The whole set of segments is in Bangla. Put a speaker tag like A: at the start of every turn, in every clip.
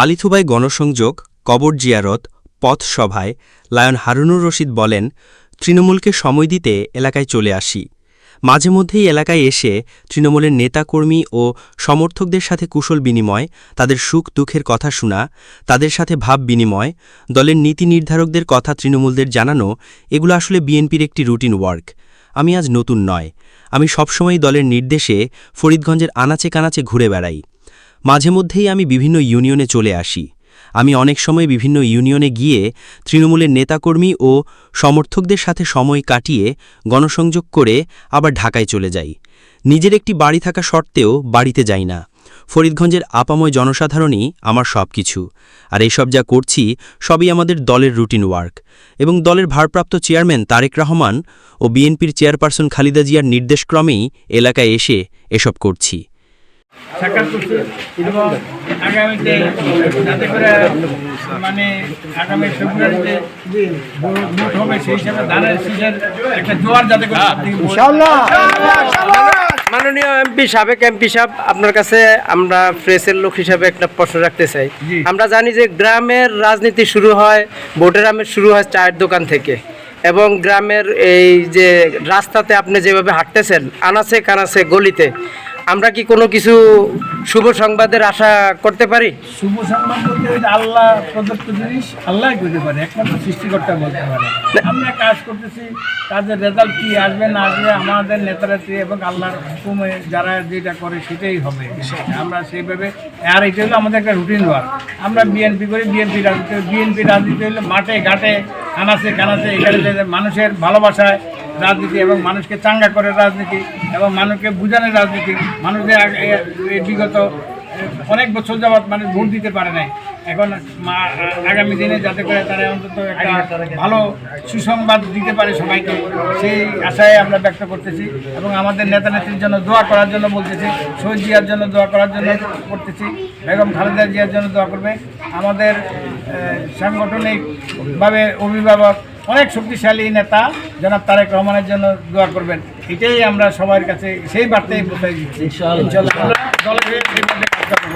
A: বালিথুবাই গণসংযোগ, কবর জিয়ারত, পথ সভায় লায়ন হারুনুর রশিদ বলেন, তৃণমূলকে সময় দিতে এলাকায় চলে আসি। মাঝে মধ্যেই এলাকায় এসে তৃণমূলের নেতাকর্মী ও সমর্থকদের সাথে কুশল বিনিময়, তাদের সুখ দুঃখের কথা শোনা, তাদের সাথে ভাব বিনিময়, দলের নীতি নির্ধারকদের কথা তৃণমূলদের জানানো, এগুলো আসলে বিএনপির একটি রুটিন ওয়ার্ক। আমি আজ নতুন নয়। আমি সবসময়ই দলের নির্দেশে ফরিদগঞ্জের আনাচে কানাচে ঘুরে বেড়াই। মাঝে মধ্যেই আমি বিভিন্ন ইউনিয়নে চলে আসি। আমি অনেক সময় বিভিন্ন ইউনিয়নে গিয়ে তৃণমূলের নেতাকর্মী ও সমর্থকদের সাথে সময় কাটিয়ে গণসংযোগ করে আবার ঢাকায় চলে যাই। নিজের একটি বাড়ি থাকা সত্ত্বেও বাড়িতে যাই না। ফরিদগঞ্জের আপাময় জনসাধারণই আমার সব কিছু আর এইসব যা করছি, সবই আমাদের দলের রুটিন ওয়ার্ক। এবং দলের ভারপ্রাপ্ত চেয়ারম্যান তারেক রহমান ও বিএনপির চেয়ারপারসন খালিদা জিয়ার নির্দেশক্রমেই এলাকায় এসে এসব করছি।
B: সাক্ষাৎ করছি এবং আগামীতে যাতে করে মানে আগামী ফেব্রুয়ারিতে ভোট হবে সেই হিসাবে ধানের শীষের একটা জোয়ার যাতে করে
C: মাননীয় এমপি সাবেক এমপি সাহেব আপনার কাছে আমরা প্রেসের লোক হিসাবে একটা প্রশ্ন রাখতে চাই। আমরা জানি যে গ্রামের রাজনীতি শুরু হয় ভোটের আমের শুরু হয় চায়ের দোকান থেকে। এবং গ্রামের এই যে রাস্তাতে আপনি যেভাবে হাঁটতেছেন আনাচে কানাচে গলিতে আমরা কি কোনো কিছু শুভ সংবাদের আশা করতে পারি?
B: শুভ সংবাদ বলতে ওই যে আল্লাহ প্রদত্ত জিনিস আল্লাহ করতে পারে একমাত্র সৃষ্টিকর্তা বলতে পারে আমরা কাজ করতেছি তাদের রেজাল্ট কি আসবে না আসবে আমাদের নেতারাত্রী এবং আল্লাহর হুকুমে যারা যেটা করে সেটাই হবে। আমরা সেইভাবে আর এটা হলো আমাদের একটা রুটিন ওয়ার্ক আমরা বিএনপি করি বিএনপি রাজনীতি বিএনপি রাজনীতি হলো মাঠে ঘাটে কানাচে কানাচে এখানে মানুষের ভালোবাসায় রাজনীতি এবং মানুষকে চাঙ্গা করে রাজনীতি এবং মানুষকে বোঝানোর রাজনীতি। মানুষদের বিগত অনেক বছর যাবৎ মানুষ ভোট দিতে পারে নাই। এখন আগামী দিনে যাতে করে তারা অন্তত একটা ভালো সুসংবাদ দিতে পারে সবাইকে, সেই আশায় আমরা ব্যক্ত করতেছি এবং আমাদের নেতা নেত্রীর জন্য দোয়া করার জন্য বলতেছি, শহীদ জিয়ার জন্য দোয়া করার জন্য করতেছি, বেগম খালেদা জিয়ার জন্য দোয়া করবে। আমাদের সাংগঠনিকভাবে অভিভাবক অনেক শক্তিশালী নেতা জনাব তারেক রহমানের জন্য দোয়া করবেন। এটাই আমরা সবার কাছে সেই বার্তাই বোঝাই দিচ্ছি। ইনশাআল্লাহ। আমরা দলের সেইভাবে কাজ করব।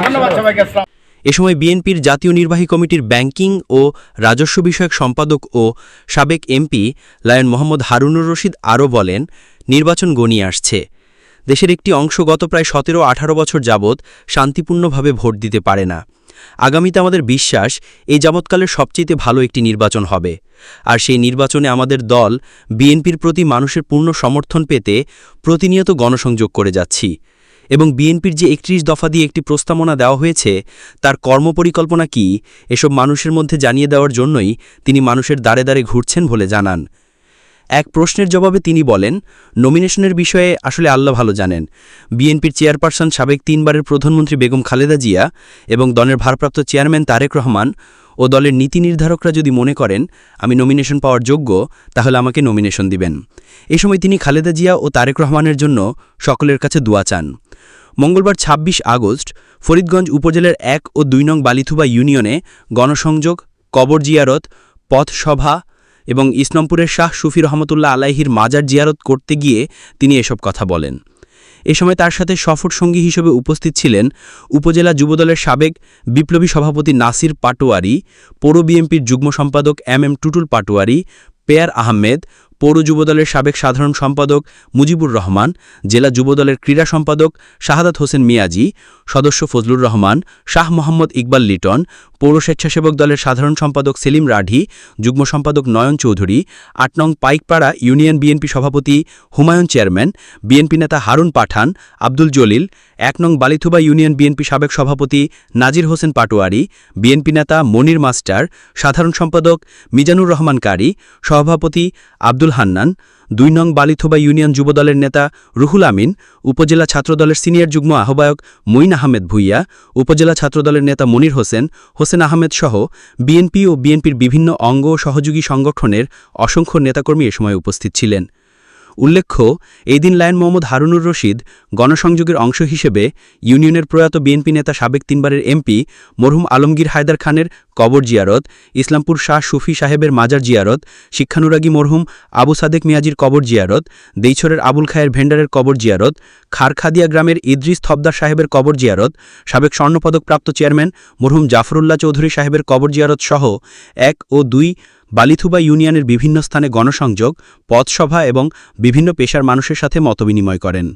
B: ধন্যবাদ সবাইকে। আসসালাম
A: এ সময় বিএনপির জাতীয় নির্বাহী কমিটির ব্যাংকিং ও রাজস্ব বিষয়ক সম্পাদক ও সাবেক এমপি লায়ন মোহাম্মদ হারুনুর রশিদ আরও বলেন নির্বাচন গণিয়ে আসছে। দেশের একটি অংশ গত প্রায় সতেরো আঠারো বছর যাবৎ শান্তিপূর্ণভাবে ভোট দিতে পারে না। আগামীতে আমাদের বিশ্বাস, এই যাবৎকালের সবচেয়ে ভালো একটি নির্বাচন হবে। আর সেই নির্বাচনে আমাদের দল বিএনপির প্রতি মানুষের পূর্ণ সমর্থন পেতে প্রতিনিয়ত গণসংযোগ করে যাচ্ছি। এবং বিএনপির যে একত্রিশ দফা দিয়ে একটি প্রস্তাবনা দেওয়া হয়েছে, তার কর্মপরিকল্পনা কি, এসব মানুষের মধ্যে জানিয়ে দেওয়ার জন্যই তিনি মানুষের দ্বারে দ্বারে ঘুরছেন বলে জানান। এক প্রশ্নের জবাবে তিনি বলেন নমিনেশনের বিষয়ে আসলে আল্লাহ ভালো জানেন। বিএনপির চেয়ারপারসন সাবেক তিনবারের প্রধানমন্ত্রী বেগম খালেদা জিয়া এবং দলের ভারপ্রাপ্ত চেয়ারম্যান তারেক রহমান ও দলের নীতি নির্ধারকরা যদি মনে করেন, আমি নমিনেশন পাওয়ার যোগ্য, তাহলে আমাকে নমিনেশন দিবেন। এ সময় তিনি খালেদা জিয়া ও তারেক রহমানের জন্য সকলের কাছে দোয়া চান। মঙ্গলবার ২৬ আগস্ট ফরিদগঞ্জ উপজেলার এক ও দুই নং বালিথুবা ইউনিয়নে গণসংযোগ, কবর জিয়ারত, পথসভা এবং ইসলামপুরের শাহ সুফি রহমতুল্লাহ আলাইহির মাজার জিয়ারত করতে গিয়ে তিনি এসব কথা বলেন। এ সময় তার সাথে সফর সঙ্গী হিসেবে উপস্থিত ছিলেন উপজেলা যুবদলের সাবেক বিপ্লবী সভাপতি নাসির পাটোয়ারি, পৌর বিএনপির যুগ্ম সম্পাদক এম এম টুটুল পাটোয়ারি, পেয়ার আহমেদ পৌর যুবদলের সাবেক সাধারণ সম্পাদক মুজিবুর রহমান, জেলা যুবদলের ক্রীড়া সম্পাদক শাহাদাত হোসেন মিয়াজি, সদস্য ফজলুর রহমান, শাহ মোহাম্মদ ইকবাল লিটন, পৌর স্বেচ্ছাসেবক দলের সাধারণ সম্পাদক সেলিম রাঢি, যুগ্ম সম্পাদক নয়ন চৌধুরী, আট নং পাইকপাড়া ইউনিয়ন বিএনপি সভাপতি হুমায়ুন চেয়ারম্যান, বিএনপি নেতা হারুন পাঠান, আব্দুল জলিল, এক নং বালিথুবা ইউনিয়ন বিএনপি সাবেক সভাপতি নাজির হোসেন পাটোয়ারি, বিএনপি নেতা মনির মাস্টার, সাধারণ সম্পাদক মিজানুর রহমান কারি, সভাপতি আব্দুল হান্নান, দুই নং বালিথোবা ইউনিয়ন যুবদলের নেতা রুহুল আমিন, উপজেলা ছাত্রদলের সিনিয়র যুগ্ম আহ্বায়ক মঈন আহমেদ ভুইয়া, উপজেলা ছাত্রদলের নেতা মনির হোসেন হোসেন আহমেদ সহ বিএনপি ও বিএনপির বিভিন্ন অঙ্গ সহযোগী সংগঠনের অসংখ্য নেতাকর্মী এ সময় উপস্থিত ছিলেন। উল্লেখ্য এই দিন লায়ন মোহাম্মদ হারুনুর রশিদ গণসংযোগের অংশ হিসেবে ইউনিয়নের প্রয়াত বিএনপি নেতা সাবেক তিনবারের এমপি মরহুম আলমগীর হায়দার খানের কবর জিয়ারত, ইসলামপুর শাহ সুফি সাহেবের মাজার জিয়ারত, শিক্ষানুরাগী মরহুম আবু সাদেক মিয়াজির কবর জিয়ারত, দেইছরের আবুল খায়ের ভেন্ডারের কবর জিয়ারত, খারখাদিয়া গ্রামের ইদ্রিস থবদার সাহেবের কবর জিয়ারত, সাবেক স্বর্ণপদক প্রাপ্ত চেয়ারম্যান মরহুম জাফরুল্লাহ চৌধুরী সাহেবের কবর জিয়ারত সহ এক ও দুই বালিথুবা ইউনিয়নের বিভিন্ন স্থানে গণসংযোগ পথসভা এবং বিভিন্ন পেশার মানুষের সাথে মতবিনিময় করেন।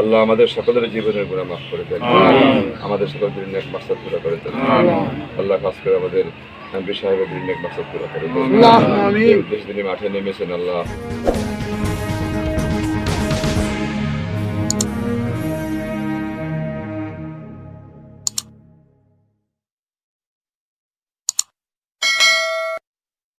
D: আল্লাহ আমাদের সকলের জীবনের গুণা মাফ করে দেন। আমাদের সকল মাকসাদ পুরো করে দেন। আল্লাহ খাস করে আমাদের এমপি সাহেবের মাকসাদ পুরো করে দেন। দেশ দিনে মাঠে নেমেছেন আল্লাহ।